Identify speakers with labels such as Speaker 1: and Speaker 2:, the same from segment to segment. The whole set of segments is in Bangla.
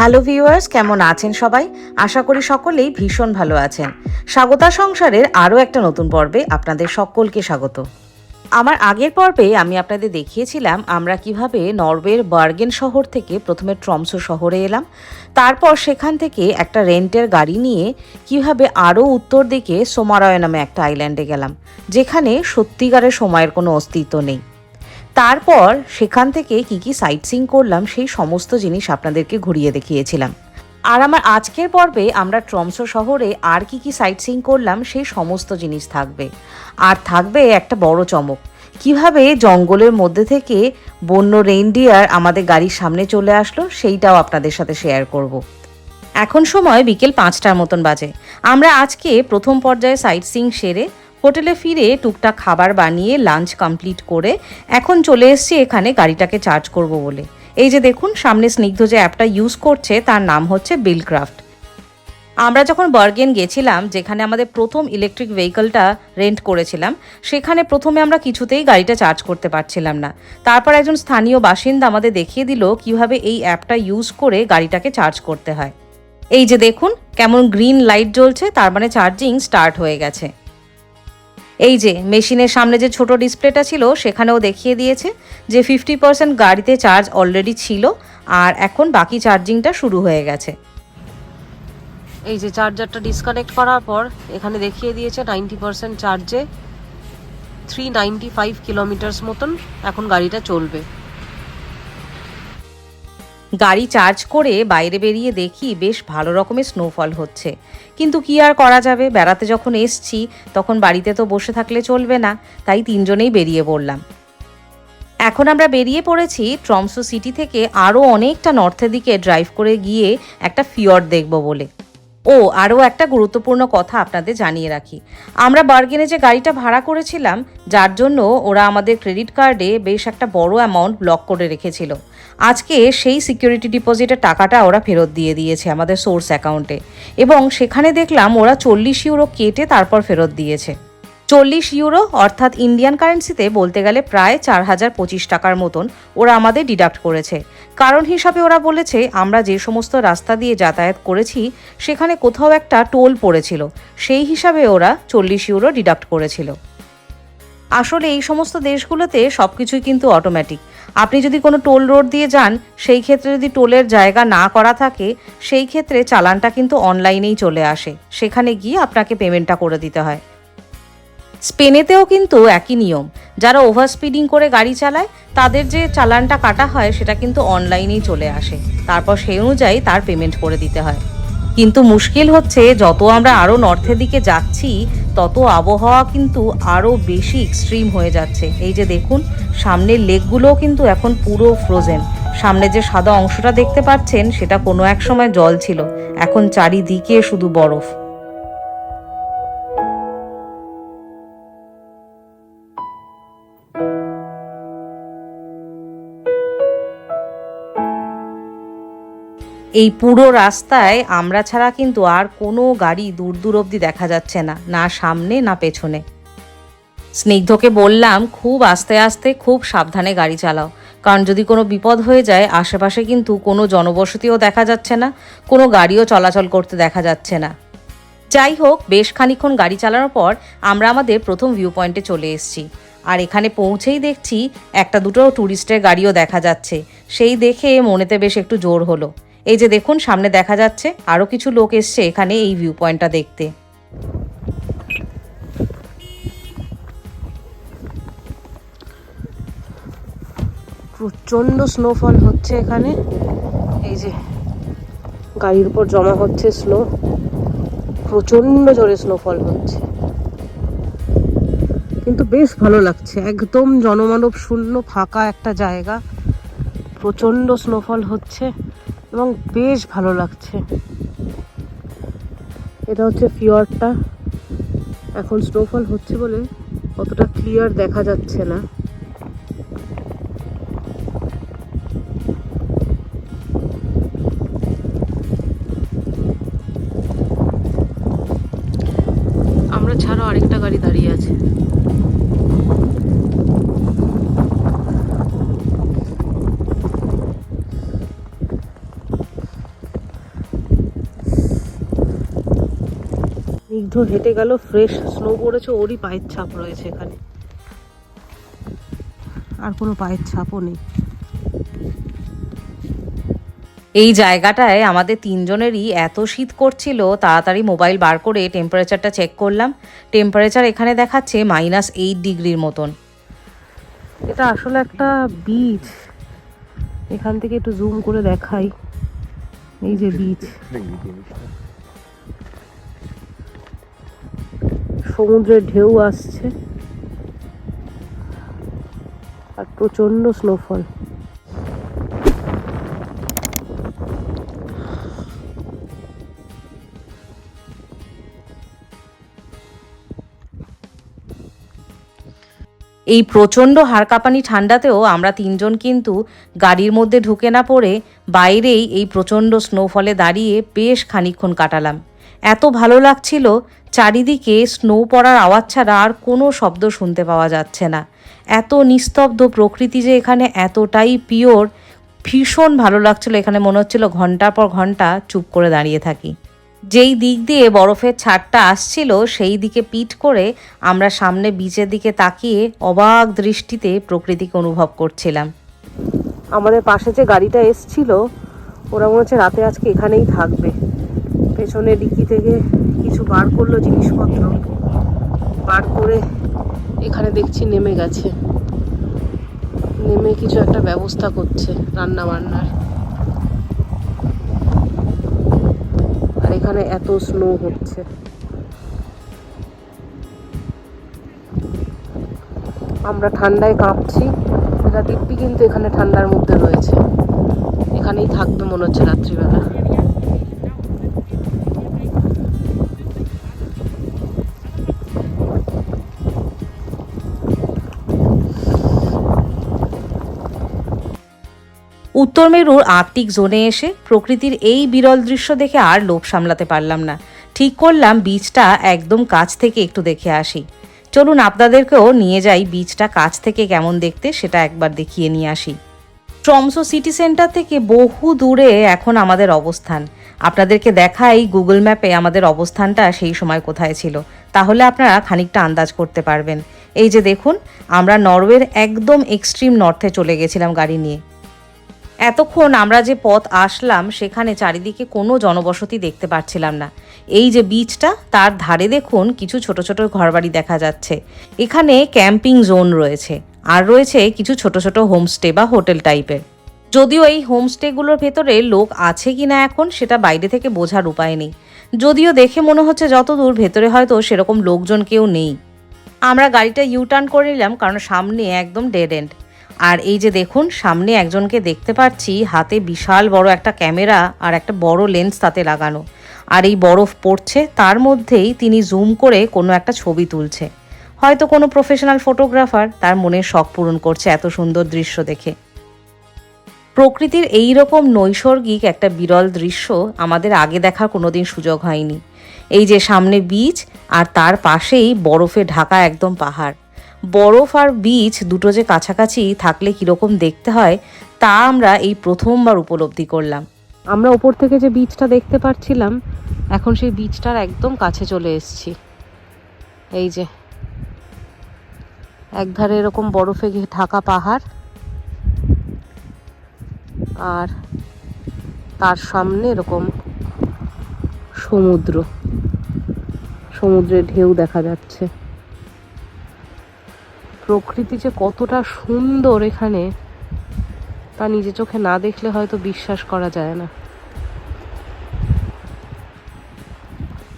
Speaker 1: হ্যালো ভিউয়ার্স, কেমন আছেন সবাই? আশা করি সকলেই ভীষণ ভালো আছেন। স্বাগতা সংসারের আরও একটা নতুন পর্বে আপনাদের সকলকে স্বাগত। আমার আগের পর্বে আমি আপনাদের দেখিয়েছিলাম আমরা কীভাবে নরওয়ের বার্গেন শহর থেকে প্রথমে ট্রমসো শহরে এলাম, তারপর সেখান থেকে একটা রেন্টের গাড়ি নিয়ে কীভাবে আরও উত্তর দিকে সোমারয় নামে একটা আইল্যান্ডে গেলাম, যেখানে সত্যিকারের সময়ের কোনো অস্তিত্ব নেই। তারপর সেখান থেকে কি কি সাইট সিং করলাম, সেই সমস্ত জিনিস আপনাদেরকে ঘুরিয়ে দেখিয়েছিলাম। আর আমার আজকের পর্বে আমরা ট্রমসো শহরে আর কি কি সাইট সিং করলাম, সেই সমস্ত জিনিস থাকবে। আর থাকবে একটা বড় চমক। কীভাবে জঙ্গলের মধ্যে থেকে বন্য রেইনডিয়ার আমাদের গাড়ির সামনে চলে আসলো, সেইটাও আপনাদের সাথে শেয়ার করব। এখন সময় বিকেল পাঁচটার মতন বাজে। আমরা আজকে প্রথম পর্যায়ে সাইট সিং সেরে হোটেলে ফিরে টুকটাক খাবার বানিয়ে লাঞ্চ কমপ্লিট করে এখন চলে এসছি এখানে গাড়িটাকে চার্জ করব বলে। এই যে দেখুন, সামনে স্নিগ্ধ যে অ্যাপটা ইউজ করছে, তার নাম হচ্ছে বিলক্রাফট আমরা যখন বার্গেন গেছিলাম, যেখানে আমাদের প্রথম ইলেকট্রিক ভেহিকলটা রেন্ট করেছিলাম, সেখানে প্রথমে আমরা কিছুতেই গাড়িটা চার্জ করতে পারছিলাম না। তারপর একজন স্থানীয় বাসিন্দা আমাদের দেখিয়ে দিল কীভাবে এই অ্যাপটা ইউজ করে গাড়িটাকে চার্জ করতে হয়। এই যে দেখুন, কেমন গ্রিন লাইট জ্বলছে, তার মানে চার্জিং স্টার্ট হয়ে গেছে। এই যে, মেশিনের সামনে যে ছোট ডিসপ্লেটা ছিল, সেখানেও দেখিয়ে দিয়েছে যে ফিফটি পার্সেন্ট গাড়িতে চার্জ অলরেডি ছিল আর এখন বাকি চার্জিংটা শুরু হয়ে গেছে। এই যে চার্জারটা ডিসকানেক্ট করার পর, এখানে দেখিয়ে দিয়েছে নাইনটি পার্সেন্ট চার্জে থ্রি নাইনটি ফাইভ কিলোমিটার্স মতন এখন গাড়িটা চলবে। গাড়ি চার্জ করে বাইরে বেরিয়ে দেখি বেশ ভালো রকমের স্নোফল হচ্ছে। কিন্তু কি আর করা যাবে? বেড়াতে যখন এসছি, তখন বাড়িতে তো বসে থাকলে চলবে না, তাই তিনজনেই বেরিয়ে পড়লাম। এখন আমরা বেরিয়ে পড়েছি ট্রমসো সিটি থেকে আরও অনেকটা নর্থের দিকে ড্রাইভ করে গিয়ে একটা ফিয়র্ড দেখব বলে। ও, আরও একটা গুরুত্বপূর্ণ কথা আপনাদের জানিয়ে রাখি। আমরা বার্গেনে যে গাড়িটা ভাড়া করেছিলাম, যার জন্য ওরা আমাদের ক্রেডিট কার্ডে বেশ একটা বড় অ্যামাউন্ট ব্লক করে রেখেছিল। আজকে সেই সিকিউরিটি ডিপোজিটের টাকাটা ওরা ফেরত দিয়ে দিয়েছে আমাদের সোর্স অ্যাকাউন্টে এবং সেখানে দেখলাম ওরা চল্লিশ ইউরো কেটে তারপর ফেরত দিয়েছে। চল্লিশ ইউরো অর্থাৎ ইন্ডিয়ান কারেন্সিতে বলতে গেলে প্রায় চার হাজার পঁচিশ টাকার মতন ওরা আমাদের ডিডাক্ট করেছে। কারণ হিসাবে ওরা বলেছে, আমরা যে সমস্ত রাস্তা দিয়ে যাতায়াত করেছি, সেখানে কোথাও একটা টোল পড়েছিল। সেই হিসাবে ওরা চল্লিশ ইউরো ডিডাক্ট করেছিল। আসলে এই সমস্ত দেশগুলোতে সব কিছুই কিন্তু অটোমেটিক আপনি যদি কোনো টোল রোড দিয়ে যান, সেই ক্ষেত্রে যদি টোলের জায়গা না করা থাকে, সেই ক্ষেত্রে চালানটা কিন্তু অনলাইনেই চলে আসে। সেখানে গিয়ে আপনাকে পেমেন্টটা করে দিতে হয়। স্পেনেতেও কিন্তু একই নিয়ম। যারা ওভার স্পিডিং করে গাড়ি চালায়, তাদের যে চালানটা কাটা হয়, সেটা কিন্তু অনলাইনেই চলে আসে। তারপর সেই অনুযায়ী তার পেমেন্ট করে দিতে হয়। কিন্তু মুশকিল হচ্ছে, যত আমরা আরও নর্থের দিকে যাচ্ছি, তত আবহাওয়া কিন্তু আরও বেশি এক্সট্রিম হয়ে যাচ্ছে। এই যে দেখুন, সামনের লেকগুলোও কিন্তু এখন পুরো ফ্রোজেন সামনে যে সাদা অংশটা দেখতে পাচ্ছেন, সেটা কোনো এক সময় জল ছিল। এখন চারিদিকে শুধু বরফ। এই পুরো রাস্তায় আমরা ছাড়া কিন্তু আর কোনো গাড়ি দূর দূর অবধি দেখা যাচ্ছে না না সামনে, না পেছনে। স্নিগ্ধকে বললাম, খুব আস্তে আস্তে, খুব সাবধানে গাড়ি চালাও। কারণ যদি কোনো বিপদ হয়ে যায়, আশেপাশে কিন্তু কোনো জনবসতিও দেখা যাচ্ছে না, কোনো গাড়িও চলাচল করতে দেখা যাচ্ছে না। যাই হোক, বেশ খানিক্ষণ গাড়ি চালানোর পর আমরা আমাদের প্রথম ভিউ পয়েন্টে চলে এসেছি। আর এখানে পৌঁছেই দেখছি একটা দুটো ট্যুরিস্টের গাড়িও দেখা যাচ্ছে। সেই দেখে মনেতে বেশ একটু জোর হলো। এই যে দেখুন, সামনে দেখা যাচ্ছে আরও কিছু লোক এসছে এখানে এই ভিউ পয়েন্টটা দেখতে। প্রচণ্ড স্নোফল হচ্ছে এখানে। এই যে গাড়ির উপর জমা হচ্ছে স্নো প্রচণ্ড জোরে স্নোফল হচ্ছে। কিন্তু বেশ ভালো লাগছে। একদম জনমানব শূন্য ফাঁকা একটা জায়গা। প্রচণ্ড স্নোফল হচ্ছে। এবং বেশ ভালো লাগছে। এটা হচ্ছে ফিওরটা। এখন স্নোফল হচ্ছে বলে অতটা ক্লিয়ার দেখা যাচ্ছে না।
Speaker 2: স্নিগ্ধ হেঁটে গেল ফ্রেশ স্নো পড়েছে ওরই পায়ের ছাপ রয়েছে এখানে। আর কোনো পায়ের ছাপও নেই।
Speaker 1: এই জায়গাটায় আমাদের তিনজনেরই এত শীত করছিল তাড়াতাড়ি মোবাইল বার করে টেম্পারেচারটা চেক করলাম। টেম্পারেচার এখানে দেখাচ্ছে মাইনাস এইট ডিগ্রির মতন।
Speaker 2: এটা আসলে একটা বিচ এখান থেকে একটু জুম করে দেখাই। এই যে বিচ সমুদ্রের ঢেউ আসছে আর প্রচণ্ড স্নোফল
Speaker 1: এই প্রচণ্ড হাড়কাঁপানি ঠান্ডাতেও আমরা তিনজন কিন্তু গাড়ির মধ্যে ঢুকে না পড়ে বাইরেই এই প্রচণ্ড স্নোফলে দাঁড়িয়ে বেশ খানিকক্ষণ কাটালাম। এত ভালো লাগছিল চারিদিকে স্নো পড়ার আওয়াজ ছাড়া আর কোনো শব্দ শুনতে পাওয়া যাচ্ছে না। এত নিস্তব্ধ প্রকৃতি যে এখানে এতটাই পিওর, ভীষণ ভালো লাগছিল। এখানে মনে হচ্ছিল ঘণ্টার পর ঘণ্টা চুপ করে দাঁড়িয়ে থাকি। যেই দিক দিয়ে বরফের ছাদটা আসছিল, সেই দিকে পিট করে আমরা সামনে বিচের দিকে তাকিয়ে অবাক দৃষ্টিতে প্রকৃতিকে অনুভব করছিলাম।
Speaker 2: আমাদের পাশে যে গাড়িটা এসছিল, ওরা মনে হচ্ছে রাতে আজকে এখানেই থাকবে। পেছনে ডিকি থেকে কিছু বার করল জিনিসপত্র। বার করে এখানে দেখছি নেমে গেছে। নেমে কিছু একটা ব্যবস্থা করছে রান্না বান্নার আর এখানে এত স্নো হচ্ছে। আমরা ঠান্ডায় কাঁপছি। দিব্যি কিন্তু এখানে ঠান্ডার মধ্যে রয়েছে। এখানেই থাকবে মনে হচ্ছে রাত্রিবেলা।
Speaker 1: উত্তর মেরুর আর্কটিক জোনে এসে প্রকৃতির এই বিরল দৃশ্য দেখে আর লোভ সামলাতে পারলাম না। ঠিক করলাম বীজটা একদম কাছ থেকে একটু দেখে আসি। চলুন আপনাদেরকেও নিয়ে যাই বীজটা কাছ থেকে কেমন দেখতে সেটা একবার দেখিয়ে নিয়ে আসি। ট্রমসো সিটি সেন্টার থেকে বহু দূরে এখন আমাদের অবস্থান। আপনাদেরকে দেখাই গুগল ম্যাপে আমাদের অবস্থানটা সেই সময় কোথায় ছিল। তাহলে আপনারা খানিকটা আন্দাজ করতে পারবেন। এই যে দেখুন, আমরা নরওয়ের একদম এক্সট্রিম নর্থে চলে গেছিলাম গাড়ি নিয়ে। এতক্ষণ আমরা যে পথ আসলাম, সেখানে চারিদিকে কোনো জনবসতি দেখতে পাচ্ছিলাম না। এই যে বিচটা, তার ধারে দেখুন কিছু ছোট ছোট ঘরবাড়ি দেখা যাচ্ছে। এখানে ক্যাম্পিং জোন রয়েছে, আর রয়েছে কিছু ছোট ছোট হোমস্টে বা হোটেল টাইপের। যদিও এই হোমস্টেগুলোর ভেতরে লোক আছে কি না এখন, সেটা বাইরে থেকে বোঝার উপায় নেই। যদিও দেখে মনে হচ্ছে যতদূর ভেতরে হয়তো সেরকম লোকজন কেউ নেই। আমরা গাড়িটা ইউ টার্ন করে নিলাম, কারণ সামনে একদম ডেড এন্ড আর এই যে দেখুন, সামনে একজনকে দেখতে পাচ্ছি, হাতে বিশাল বড় একটা ক্যামেরা আর একটা বড় লেন্স তাতে লাগানো। আর এই বরফ পড়ছে, তার মধ্যেই তিনি জুম করে কোনো একটা ছবি তুলছে। হয়তো কোনো প্রফেশনাল ফটোগ্রাফার তার মনের শখ পূরণ করছে এত সুন্দর দৃশ্য দেখে। প্রকৃতির এই রকম নৈসর্গিক একটা বিরল দৃশ্য আমাদের আগে দেখার কোনোদিন সুযোগ হয়নি। এই যে সামনে বিচ আর তার পাশেই বরফে ঢাকা একদম পাহাড়। বরফ আর বিচ দুটো যে কাছাকাছি থাকলে কীরকম দেখতে হয়, তা আমরা এই প্রথমবার উপলব্ধি করলাম।
Speaker 2: আমরা ওপর থেকে যে বীজটা দেখতে পাচ্ছিলাম এখন সেই বীজটার একদম কাছে চলে এসেছি। এই যে, একধারে এরকম বরফে ঢাকা পাহাড়, আর তার সামনে এরকম সমুদ্র। সমুদ্রের ঢেউ দেখা যাচ্ছে। প্রকৃতি যে কতটা সুন্দর এখানে, তা নিজে চোখে না দেখলে হয়তো বিশ্বাস করা যায় না।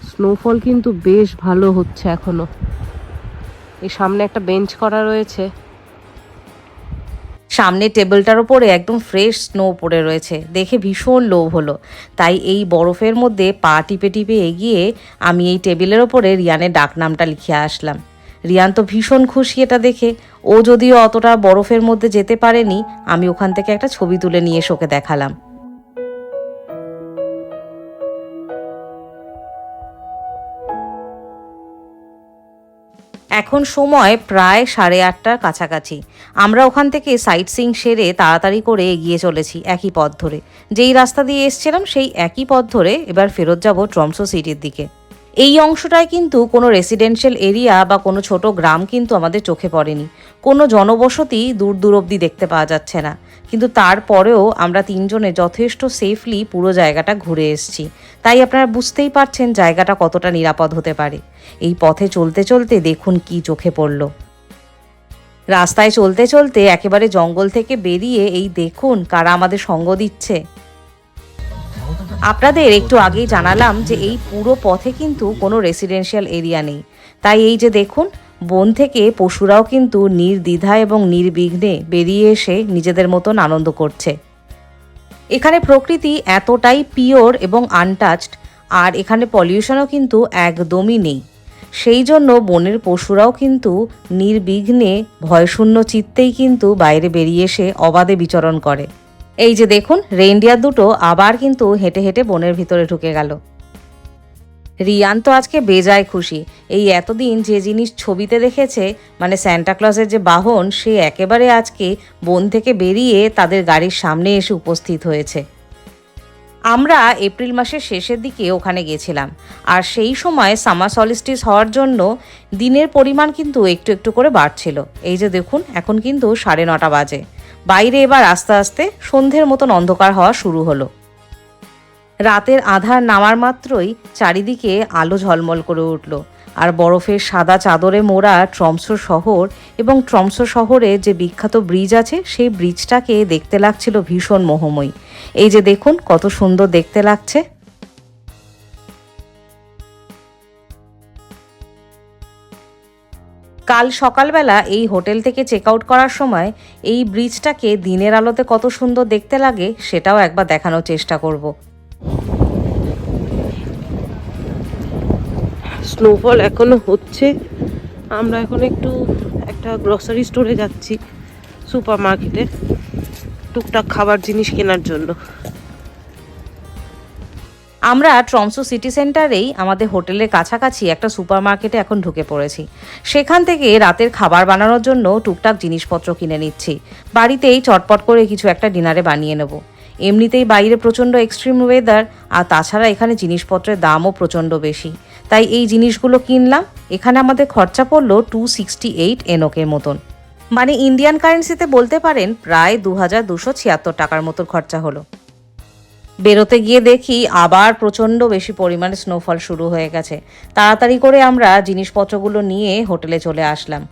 Speaker 2: স্নোফল কিন্তু বেশ ভালো হচ্ছে এখনও। এই সামনে একটা বেঞ্চ করা রয়েছে।
Speaker 1: সামনে টেবিলটার ওপরে একদম ফ্রেশ স্নো পড়ে রয়েছে। দেখে ভীষণ লোভ হলো। তাই এই বরফের মধ্যে পা টিপে টিপে এগিয়ে আমি এই টেবিলের ওপরে রিয়ানের ডাকনামটা লিখে আসলাম। রিয়ান তো ভীষণ খুশি এটা দেখে। ও যদিও অতটা বরফের মধ্যে যেতে পারেনি, আমি ওখান থেকে একটা ছবি তুলে নিয়ে ওকে দেখালাম। এখন সময় প্রায় সাড়ে আটটার কাছাকাছি। আমরা ওখান থেকে সাইট সিং সেরে তাড়াতাড়ি করে এগিয়ে চলেছি একই পথ ধরে। যেই রাস্তা দিয়ে এসছিলাম সেই একই পথ ধরে এবার ফেরত যাব ট্রমসো সিটির দিকে। এই অংশটায় কিন্তু কোনো রেসিডেন্সিয়াল এরিয়া বা কোনো ছোট গ্রাম কিন্তু আমাদের চোখে পড়েনি। কোনো জনবসতি দূর দূর অবধি দেখতে পাওয়া যাচ্ছে না। কিন্তু তারপরেও আমরা তিনজনে যথেষ্ট সেফলি পুরো জায়গাটা ঘুরে এসেছি। তাই আপনারা বুঝতেই পারছেন জায়গাটা কতটা নিরাপদ হতে পারে। এই পথে চলতে চলতে দেখুন কি চোখে পড়ল। রাস্তায় চলতে চলতে একেবারে জঙ্গল থেকে বেরিয়ে এই দেখুন কারা আমাদের সঙ্গ দিচ্ছে। আপনাদের একটু আগেই জানালাম যে এই পুরো পথে কিন্তু কোনো রেসিডেন্সিয়াল এরিয়া নেই। তাই এই যে দেখুন, বন থেকে পশুরাও কিন্তু নির্দ্বিধা এবং নির্বিঘ্নে বেরিয়ে এসে নিজেদের মতন আনন্দ করছে। এখানে প্রকৃতি এতটাই পিওর এবং আনটাচড আর এখানে পলিউশনও কিন্তু একদমই নেই। সেই জন্য বনের পশুরাও কিন্তু নির্বিঘ্নে ভয়শূন্য চিত্তেই কিন্তু বাইরে বেরিয়ে এসে অবাধে বিচরণ করে। এই যে দেখুন রেইনডিয়ার দুটো আবার কিন্তু হেঁটে হেঁটে বনের ভিতরে ঢুকে গেল। রিয়ান তো আজকে বেজায় খুশি। এই এতদিন যে জিনিস ছবিতে দেখেছে মানে স্যান্টাক্লজের যে বাহন, সে একেবারে আজকে বন থেকে বেরিয়ে তাদের গাড়ির সামনে এসে উপস্থিত হয়েছে। আমরা এপ্রিল মাসের শেষের দিকে ওখানে গেছিলাম। আর সেই সময় সামার সলিস্টিস হওয়ার জন্য দিনের পরিমাণ কিন্তু একটু একটু করে বাড়ছিল। এই যে দেখুন, এখন কিন্তু সাড়ে নটা বাজে। বাইরে এবার আস্তে আস্তে সন্ধ্যের মতন অন্ধকার হওয়া শুরু হলো। রাতের আধার নামার মাত্রই চারিদিকে আলো ঝলমল করে উঠল, আর বরফের সাদা চাদরে মোড়া ট্রমসো শহর এবং ট্রমসো শহরে যে বিখ্যাত ব্রিজ আছে, সেই ব্রিজটাকে দেখতে লাগছিল ভীষণ মোহময়ী। এই যে দেখুন, কত সুন্দর দেখতে লাগছে। কাল সকালবেলা এই হোটেল থেকে চেক আউট করার সময় এই ব্রিজটাকে দিনের আলোতে কত সুন্দর দেখতে লাগে সেটাও একবার দেখানোর চেষ্টা করব।
Speaker 2: স্নোফল এখনও হচ্ছে। আমরা এখন একটু একটা গ্রসারি স্টোরে যাচ্ছি সুপার মার্কেটে টুকটাক খাবার জিনিস কেনার জন্য।
Speaker 1: আমরা ট্রমসো সিটি সেন্টারেই আমাদের হোটেলের কাছাকাছি একটা সুপার মার্কেটে এখন ঢুকে পড়েছি। সেখান থেকে রাতের খাবার বানানোর জন্য টুকটাক জিনিসপত্র কিনে নিচ্ছি। বাড়িতেই চটপট করে কিছু একটা ডিনারে বানিয়ে নেব। এমনিতেই বাইরে প্রচণ্ড এক্সট্রিম ওয়েদার আর তাছাড়া এখানে জিনিসপত্রের দামও প্রচণ্ড বেশি। তাই এই জিনিসগুলো কিনলাম। এখানে আমাদের খরচা পড়ল টু সিক্সটি এইট এনকের মতন। মানে ইন্ডিয়ান কারেন্সিতে বলতে পারেন, প্রায় দু হাজার দুশো ছিয়াত্তর টাকার মতো খরচা হলো। বেরোতে গিয়ে দেখি আবার প্রচণ্ড বেশি পরিমাণে স্নোফল শুরু হয়ে গেছে। তাড়াতাড়ি করে আমরা জিনিসপত্রগুলো নিয়ে হোটেলে চলে আসলাম।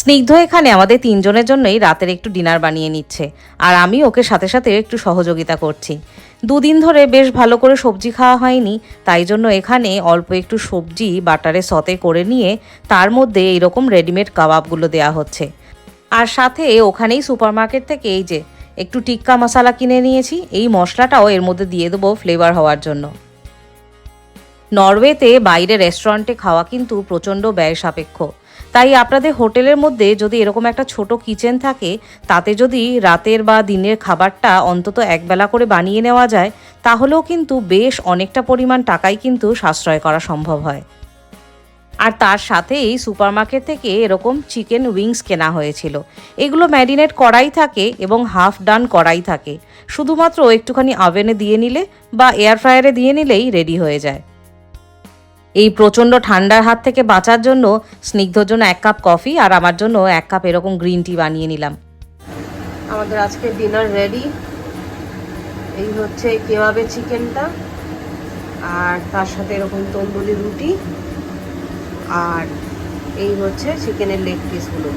Speaker 1: স্নিগ্ধ এখানে আমাদের তিনজনের জন্যই রাতের একটু ডিনার বানিয়ে নিচ্ছে, আর আমি ওকে সাথে সাথে একটু সহযোগিতা করছি। দুদিন ধরে বেশ ভালো করে সবজি খাওয়া হয়নি, তাই জন্য এখানে অল্প একটু সবজি, বাটারে সতে করে নিয়ে তার মধ্যে এইরকম রেডিমেড কাবাবগুলো দেওয়া হচ্ছে। আর সাথে ওখানেই সুপারমার্কেট থেকে এই যে একটু টিক্কা মশলা কিনে নিয়েছি। এই মশলাটাও এর মধ্যে দিয়ে দেবো ফ্লেভার হওয়ার জন্য। নরওয়েতে বাইরে রেস্টুরেন্টে খাওয়া কিন্তু প্রচণ্ড ব্যয় সাপেক্ষ। তাই আপনাদের হোটেলের মধ্যে যদি এরকম একটা ছোট কিচেন থাকে, তাতে যদি রাতের বা দিনের খাবারটা অন্তত একবেলা করে বানিয়ে নেওয়া যায়, তাহলেও কিন্তু বেশ অনেকটা পরিমাণ টাকাই কিন্তু সাশ্রয় করা সম্ভব হয়। আর তার সাথেই সুপারমার্কেট থেকে এরকম চিকেন উইংস কেনা হয়েছিল। এগুলো ম্যারিনেট করাই থাকে এবং হাফ ডান করাই থাকে। শুধুমাত্র একটুখানি আভেনে দিয়ে নিলে বা এয়ার ফ্রায়ারে দিয়ে নিলেই রেডি হয়ে যায়। এই প্রচণ্ড ঠান্ডার হাত থেকে বাঁচার জন্য স্নিগ্ধর জন্য এক কাপ কফি আর আমার জন্য এক কাপ এরকম গ্রিন টি বানিয়ে নিলাম।
Speaker 2: আমাদের আজকে ডিনার রেডি। এই হচ্ছে কেবাবে চিকেনটা আর তার সাথে এরকম তন্দুরি রুটি। আর এই হচ্ছে চিকেনের লেগ পিসগুলো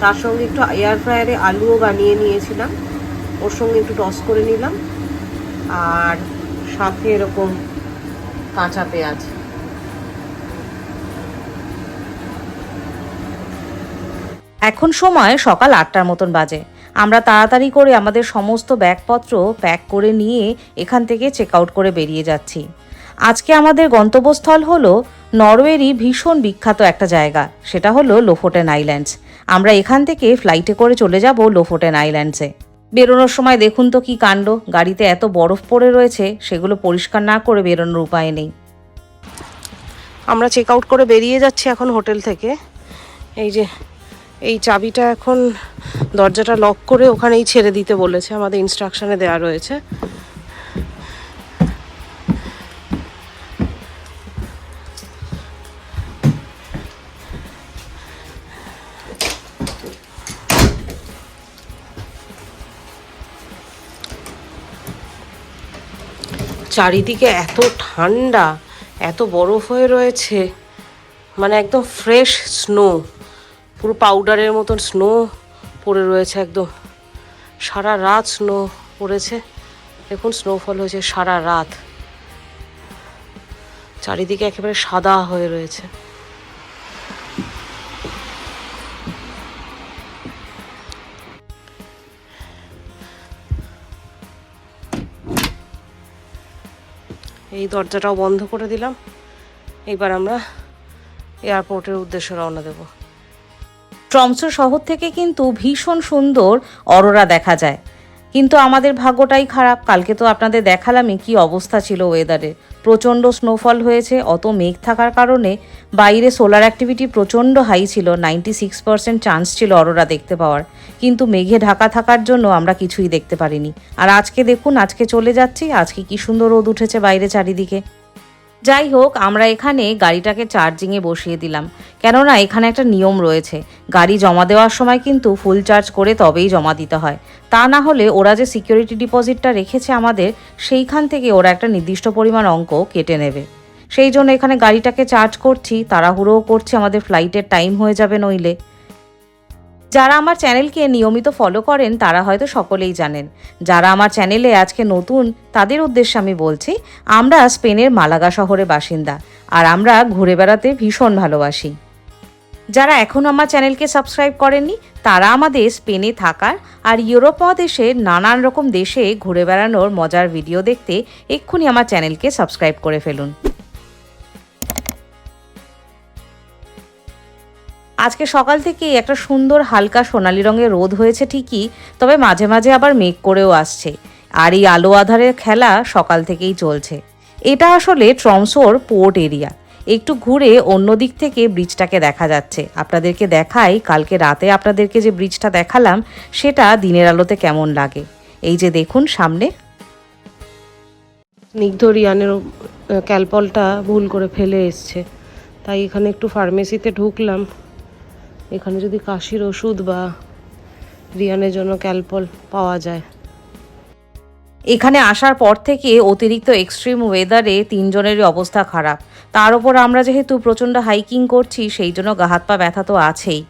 Speaker 2: তার সঙ্গে একটু এয়ার ফ্রায়ারে আলুও বানিয়ে নিয়েছিলাম। ওর সঙ্গে একটু টস করে নিলাম। আর সাথে এরকম কাঁচা পেঁয়াজ।
Speaker 1: এখন সময় সকাল আটটার মতন বাজে। আমরা তাড়াতাড়ি করে আমাদের সমস্ত ব্যাগপত্র প্যাক করে নিয়ে এখান থেকে চেক আউট করে বেরিয়ে যাচ্ছি। আজকে আমাদের গন্তব্যস্থল হলো নরওয়েরই ভীষণ বিখ্যাত একটা জায়গা, সেটা হলো লোফোটেন আইল্যান্ডস আমরা এখান থেকে ফ্লাইটে করে চলে যাব লোফোটেন আইল্যান্ডসে বেরোনোর সময় দেখুন তো কি কাণ্ড, গাড়িতে এত বরফ পড়ে রয়েছে, সেগুলো পরিষ্কার না করে বেরোনোর উপায় নেই।
Speaker 2: আমরা চেক আউট করে বেরিয়ে যাচ্ছি এখন হোটেল থেকে। এই যে, এই চাবিটা এখন দরজাটা লক করে ওখানেই ছেড়ে দিতে বলেছে, আমাদের ইনস্ট্রাকশনে দেওয়া রয়েছে। চারিদিকে এত ঠান্ডা, এত বরফ হয়ে রয়েছে মানে একদম ফ্রেশ স্নো পুরো পাউডারের মতন স্নো পড়ে রয়েছে একদম। সারা রাত স্নো পড়েছে। দেখুন স্নোফল হয়েছে সারা রাত। চারিদিকে একেবারে সাদা হয়ে রয়েছে। এই দরজাটাও বন্ধ করে দিলাম। এবার আমরা এয়ারপোর্টের উদ্দেশ্যে রওনা দেব।
Speaker 1: ট্রমসো শহর থেকে কিন্তু ভীষণ সুন্দর অরোরা দেখা যায়। কিন্তু আমাদের ভাগ্যটাই খারাপ। কালকে তো আপনাদের দেখালামই কি অবস্থা ছিল ওয়েদারে প্রচণ্ড স্নোফল হয়েছে, অত মেঘ থাকার কারণে বাইরে সোলার অ্যাক্টিভিটি প্রচণ্ড হাই ছিল নাইনটি সিক্স পার্সেন্ট চান্স ছিল অরোরা দেখতে পাওয়ার। কিন্তু মেঘে ঢাকা থাকার জন্য আমরা কিছুই দেখতে পারিনি। আর আজকে দেখুন, আজকে চলে যাচ্ছি, আজকে কি সুন্দর রোদ উঠেছে বাইরে চারিদিকে। যাই হোক, আমরা এখানে গাড়িটাকে চার্জিংয়ে বসিয়ে দিলাম। কেননা এখানে একটা নিয়ম রয়েছে। গাড়ি জমা দেওয়ার সময় কিন্তু ফুল চার্জ করে তবেই জমা দিতে হয়। তা না হলে ওরা যে সিকিউরিটি ডিপোজিটটা রেখেছে আমাদের, সেইখান থেকে ওরা একটা নির্দিষ্ট পরিমাণ অঙ্ক কেটে নেবে। সেই জন্য এখানে গাড়িটাকে চার্জ করছি, তাড়াহুড়োও করছি, আমাদের ফ্লাইটের টাইম হয়ে যাবে নইলে। যারা আমার চ্যানেলকে নিয়মিত ফলো করেন, তারা হয়তো সকলেই জানেন। যারা আমার চ্যানেলে আজকে নতুন, তাদের উদ্দেশ্যে আমি বলছি, আমরা স্পেনের মালাগা শহরের বাসিন্দা, আর আমরা ঘুরে বেড়াতে ভীষণ ভালোবাসি। যারা এখনও আমার চ্যানেলকে সাবস্ক্রাইব করেননি, তারা আমাদের স্পেনে থাকার আর ইউরোপ মহাদেশের নানান রকম দেশে ঘুরে বেড়ানোর মজার ভিডিও দেখতে এক্ষুনি আমার চ্যানেলকে সাবস্ক্রাইব করে ফেলুন। আজকে সকাল থেকেই একটা সুন্দর হালকা সোনালি রঙের রোদ হয়েছে ঠিকই, তবে মাঝে মাঝে আবার মেঘ করেও আসছে। আর এই আলো আধারের খেলা সকাল থেকেই চলছে। এটা আসলে ট্রমসোর পোর্ট এরিয়া। একটু ঘুরে অন্য দিক থেকে ব্রিজটাকে দেখা যাচ্ছে। আপনাদেরকে দেখাই, কালকে রাতে আপনাদেরকে যে ব্রিজটা দেখালাম, সেটা দিনের আলোতে কেমন লাগে? এই যে দেখুন সামনে।
Speaker 2: স্নিগ্ধ ক্যালপলটা ভুল করে ফেলে এসছে। তাই এখানে একটু ফার্মেসিতে ঢুকলাম। এখানে যদি কাশির ওষুধ বা রিয়ানের জন্য ক্যালপল পাওয়া যায়।
Speaker 1: এখানে আসার পর থেকে অতিরিক্ত এক্সট্রিম ওয়েদারে তিনজনেরই অবস্থা খারাপ। তার উপর আমরা যেহেতু প্রচণ্ড হাইকিং করছি সেই জন্য গা হাত পা ব্যথা তো আছেই।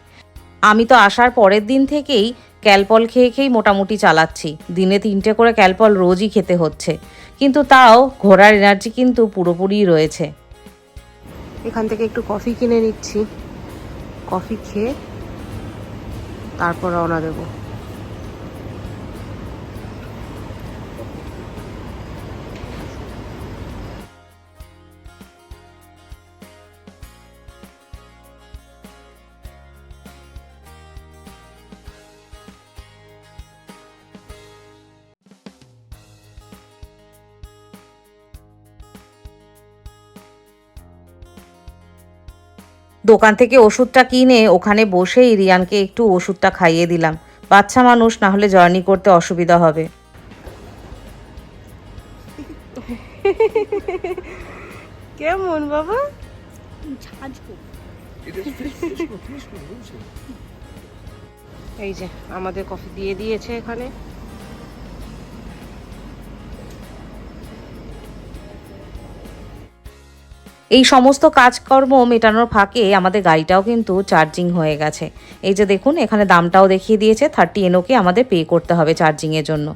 Speaker 1: আমি তো আসার পরের দিন থেকেই ক্যালপল খেয়ে খেয়েই মোটামুটি চালাচ্ছি। দিনে তিনটে করে ক্যালপল রোজই খেতে হচ্ছে। কিন্তু তাও ঘোরার এনার্জি কিন্তু পুরোপুরি রয়েছে।
Speaker 2: এখান থেকে একটু কফি কিনে নিচ্ছি। কফি খেয়ে তারপর রওনা দেবো।
Speaker 1: দোকান থেকে ওষুধটা কিনে ওখানে বসেই রিয়ানকে একটু ওষুধটা খাইয়ে দিলাম। বাচ্চা মানুষ না হলে জার্নি করতে অসুবিধা হবে।
Speaker 2: কেমন বাবা? এই যে আমাদের কফি দিয়ে দিয়েছে এখানে।
Speaker 1: এই সমস্ত কাজকর্ম মেটানোর ফাঁকে আমাদের গাড়িটাও কিন্তু চার্জিং হয়ে গেছে। এই যে দেখুন, এখানে দামটাও দেখিয়ে দিয়েছে থার্টি এনওকে আমাদের পে করতে হবে চার্জিংয়ের জন্য।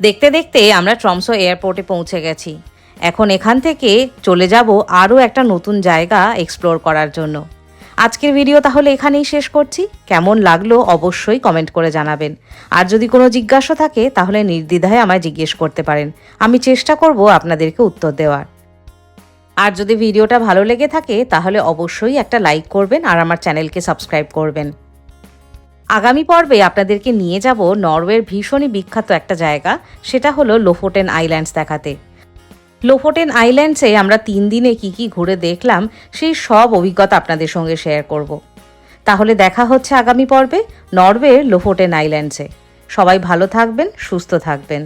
Speaker 1: দেখতে দেখতে আমরা ট্রমসো এয়ারপোর্টে পৌঁছে গেছি। এখন এখান থেকে চলে যাব আরও একটা নতুন জায়গা এক্সপ্লোর করার জন্য। আজকের ভিডিও তাহলে এখানেই শেষ করছি। কেমন লাগল অবশ্যই কমেন্ট করে জানাবেন। আর যদি কোনো জিজ্ঞাসা থাকে, তাহলে নির্দ্বিধায় আমায় জিজ্ঞেস করতে পারেন। আমি চেষ্টা করব আপনাদেরকে উত্তর দেওয়ার। আর যদি ভিডিওটা ভালো লেগে থাকে, তাহলে অবশ্যই একটা লাইক করবেন আর আমার চ্যানেলকে সাবস্ক্রাইব করবেন। আগামী পর্বে আপনাদেরকে নিয়ে যাব নরওয়ের ভীষণই বিখ্যাত একটা জায়গা, সেটা হলো লোফোটেন আইল্যান্ডস দেখাতে। লোফোটেন আইল্যান্ডসে আমরা তিন দিনে কি কি ঘুরে দেখলাম, সেই সব অভিজ্ঞতা আপনাদের সঙ্গে শেয়ার করব। তাহলে দেখা হচ্ছে আগামী পর্বে নরওয়ের লোফোটেন আইল্যান্ডসে সবাই ভালো থাকবেন, সুস্থ থাকবেন।